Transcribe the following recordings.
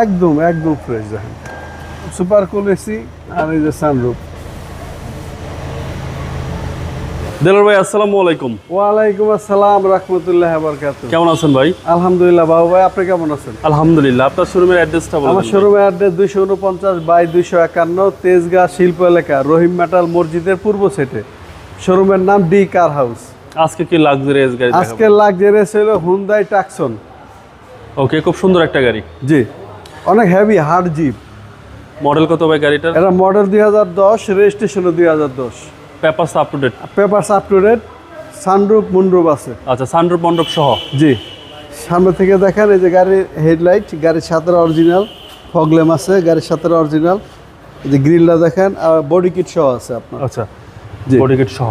একদম একদম ফ্রেশ দেখেন। সুপার কুল এসি আর এই যে সানরুফ দেলার ভাই আসসালামু আলাইকুম। ওয়ালাইকুম আসসালাম রহমতুল্লাহ বরকাত কেমন আছেন ভাই? আলহামদুলিল্লাহ বাবু ভাই আপনি কেমন আছেন? আলহামদুলিল্লাহ আপনার শোরুমের অ্যাড্রেসটা বলুন আমার শোরুমের অ্যাড্রেস দুইশো উনপঞ্চাশ বাই দুইশো একান্ন তেজগাঁ শিল্প এলাকা রহিম মেটাল মসজিদের পূর্ব সেটে শোরুমের নাম ডি কার হাউস আজকে কি লাক্সারিয়াস গাড়ি আজকে লাক্সারিয়াস হলো হুন্দাই টাকসন ওকে খুব সুন্দর একটা গাড়ি। জি। অনেক হেভি হার্ড জিপ মডেল কত ভাই গাড়িটা এটা মডেল দুই হাজার দশ রেজিস্ট্রেশনও দুই হাজার দশ। Papers up to date paper up to date sunroof moonroof আছে। আচ্ছা সানরুপ মণ্ডপ সহ? জি। সামনে থেকে দেখেন এই যে গাড়ির হেডলাইট গাড়ির সাথে অরিজিনাল ফগলেম আছে গাড়ির সাথে অরিজিনাল এই যে গ্রিলটা দেখেন আর বডি কিট সহ আছে আপনার। আচ্ছা জি। বডি কিট সহ।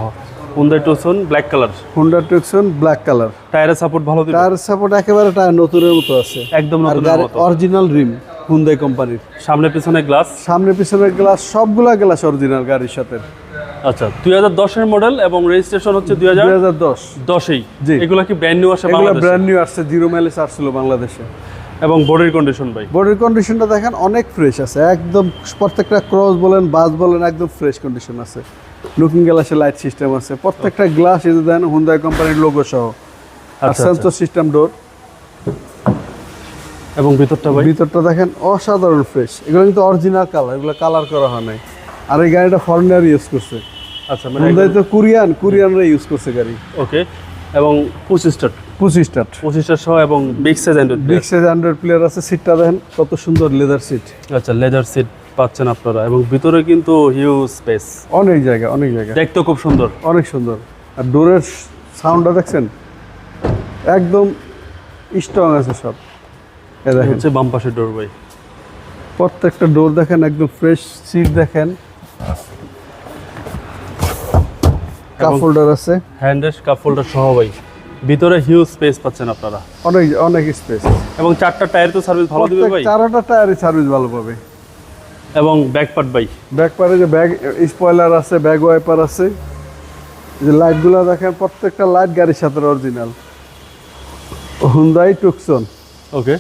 Hyundai Tucson black colour Hyundai Tucson black colour টায়ারের সাপোর্ট ভালো দিবে? টায়ার সাপোর্ট একেবারে টায়ার নতুনের মতো আছে। একদম আর নতুন গাড়ি অরিজিনাল রিম হুন্দাই কোম্পানির সামনে পিছনে গ্লাস সামনে পিছনের গ্লাস সবগুলা গ্লাস অরিজিনাল গাড়ির সাথে। আচ্ছা দুই হাজার দশের মডেল এবং রেজিস্ট্রেশন হচ্ছে দুই হাজার দশ। দশেই। জি। এগুলো কি ব্র্যান্ড নিউ আসে এগুলো ব্র্যান্ড নিউ আসছে জিরো মাইলেজ আসছিল বাংলাদেশে। এবং বডির কন্ডিশন ভাই? বডির কন্ডিশনটা দেখেন অনেক ফ্রেশ আছে। একদম প্রত্যেকটা ক্রস বলেন বাস বলেন একদম ফ্রেশ কন্ডিশন আছে। লুকিং গ্লাসে লাইট সিস্টেম আছে। প্রত্যেকটা গ্লাস যে দেন হুন্দাই কোম্পানির লোগো সহ। আর সেন্সর সিস্টেম ডোর এবং ভিতরটা ভাই? ভিতরটা দেখেন অসাধারণ ফ্রেশ এগুলো কিন্তু অরিজিনাল কালার এগুলো কালার করা হয় নাই। আর এই গাড়িটা ফরেনার ইউজ করছে। আচ্ছা মানে হুন্দাই তো কোরিয়ান কোরিয়ানরা ইউজ করছে গাড়ি। ওকে এবং পঁচিশ স্টার্ট পঁচিশ স্টার্ট পঁচিশটা সহ এবং big size android big size hundred player আছে। সিটটা দেখেন কত সুন্দর লেদার সিট আচ্ছা লেদার সিট পাচ্ছেন আপনারা এবং ভিতরে কিন্তু হিউজ স্পেস অনেক জায়গা অনেক জায়গা। দেখতেও খুব সুন্দর। অনেক সুন্দর। আর ডোরের সাউন্ডটা দেখছেন? একদম স্ট্রং আছে সব। এ দেখেন। হচ্ছে বাম পাশের ডোর ভাই। প্রত্যেকটা ডোর দেখেন একদম ফ্রেশ সিট দেখেন। কাপ হোল্ডার আছে। হ্যান্ডেস কাপ হোল্ডার সহ ভাই। ভিতরে হিউজ স্পেস পাচ্ছেন আপনারা। অনেক অনেক স্পেস এবং চারটা টায়ার তো সার্ভিস ভালো দিবে ভাই। চারোটা টায়ারের সার্ভিস ভালো পাবে। এবং ব্যাক পার্ট ভাই ব্যাক পারে যে ব্যাগ স্পয়লার আছে ব্যাগ ওয়াইপার আছে যে লাইটগুলো দেখেন প্রত্যেকটা লাইট গাড়ির সাথে অরিজিনাল। হুন্দাই টুকসন ওকে।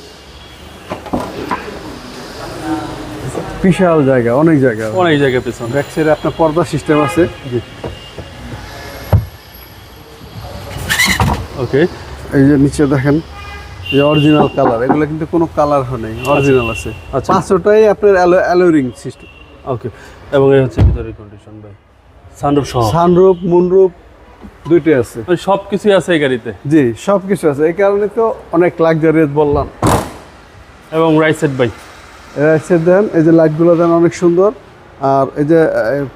বিশাল জায়গা অনেক জায়গা। অনেক জায়গা পেছন। ব্যাক সাইডে আপনার পর্দা সিস্টেম আছে। জি। ওকে। এই যে নিচে দেখেন যে অরিজিনাল কালার এগুলো কিন্তু কোনো কালার হয় নাই অরিজিনাল আছে। আচ্ছা। পাঁচশোটাই আপনার অ্যালোরিং সিস্টেম ওকে এবং এই হচ্ছে ভিতরের কন্ডিশন ভাই। সানরুফ সহ। সানরুপ মুনরুপ দুইটাই আছে। মানে সব কিছুই আছে এই গাড়িতে? জি সব কিছু আছে। এই কারণে তো অনেক লাক্সারিয়াস বললাম। এবং রাইট সাইড ভাই? এরা এসে দেন এই যে লাইটগুলো দেন অনেক সুন্দর। আর এই যে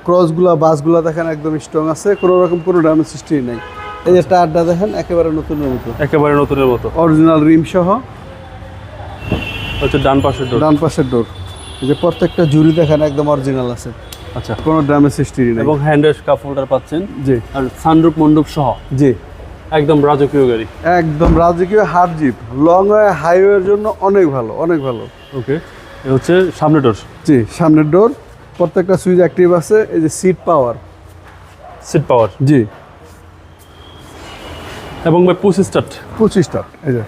ক্রসগুলো বাসগুলো দেখেন একদম স্ট্রং আছে। কোনো রকম কোনো ড্যামেজ সৃষ্টি নেই। এই যে টায়ারটা দেখেন একেবারে নতুনের মতো। একেবারে নতুনের মতো। অরিজিনাল রিম সহ। হচ্ছে ডান পাশের ডোর ডান পাশের ডোর এই যে প্রত্যেকটা জুড়ি দেখেন একদম অরিজিনাল আছে। আচ্ছা। কোনো ড্যামেজ সৃষ্টি নেই। এবং হ্যান্ডেস কাপ হোল্ডার পাচ্ছেন। জি। আর সানরুফ মণ্ডপ সহ। জি। একদম রাজকীয় গাড়ি। একদম রাজকীয় হার্ড জিপ লং হাইওয়ের জন্য অনেক ভালো অনেক ভালো। ওকে এ হচ্ছে সামনের ডোর জি সামনের ডোর প্রত্যেকটা সুইচ অ্যাক্টিভ আছে। এই যে সিট পাওয়ার সিট পাওয়ার জি। এবং ভাই পুশ স্টার্ট। পঁচিশটা এই যে।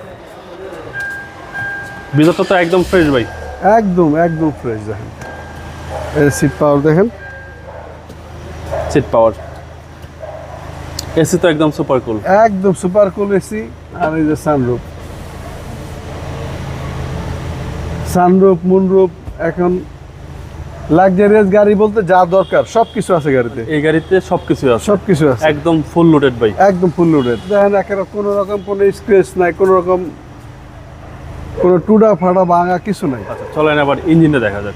ভিতরটা তো একদম ফ্রেশ ভাই। একদম একদম ফ্রেশ দেখেন। এই সিট পাওয়ার দেখেন। সিট পাওয়ার এসি তো একদম সুপার কুল একদম সুপার কুল এসি আর এই যে সানরুপ সানরুপ মুনরুপ এখন লাক্সারিয়াস গাড়ি বলতে যা দরকার সব কিছু আছে গাড়িতে। এই গাড়িতে সব কিছু আছে। সব কিছু আছে। একদম ফুল লোডেড ভাই। একদম ফুল লোডেড দেখেন একেবারে কোনো রকম কোনো স্ক্র্যাচ নাই কোনো রকম কোনো টুডা ফাটা ভাঙা কিছু নাই। আচ্ছা চলেন আবার ইঞ্জিনটা দেখা যাক।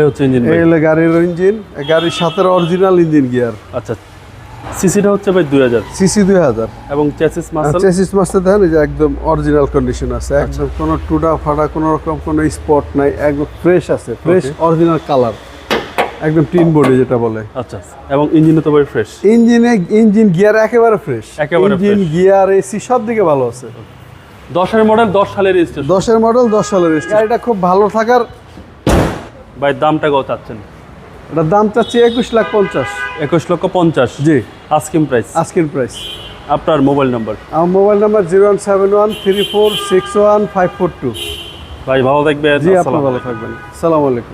এই হচ্ছে ইঞ্জিন এই হলো গাড়ির ইঞ্জিন গাড়ির সাথে অরিজিনাল ইঞ্জিন গিয়ার আচ্ছা সিসিটা হচ্ছে ভাই দুই হাজার। সিসি দুই হাজার। এবং চেসিস মাসেল চেসিস মাস্টার দেখেন যে একদম অরিজিনাল কন্ডিশন আছে। একদম কোনো টুডা ফাটা কোনো রকম কোনো স্পট নাই একদম ফ্রেশ আছে ফ্রেশ অরিজিনাল কালার একদম টিন বডি যেটা বলে। আচ্ছা এবং ইঞ্জিনও তো ভাই ফ্রেশ ইঞ্জিনে ইঞ্জিন গিয়ার একেবারে ফ্রেশ একেবারে ইঞ্জিন গিয়ার এসি সব দিকে ভালো আছে। দশের মডেল দশ সালের রেজিস্ট্রেশন দশের মডেল দশ সালের। গাড়িটা খুব ভালো থাকার ভাই দামটা কত চাচ্ছেন? এটার দাম চাচ্ছি একুশ লাখ পঞ্চাশ। একুশ লক্ষ পঞ্চাশ। জি। আস্কিম প্রাইস আজকের প্রাইস আপনার মোবাইল নাম্বার আমার mobile number zero one seven one three four six one five four two. ভাই ভালো থাকবেন। জি আপনি ভালো থাকবেন। সালাম আলাইকুম।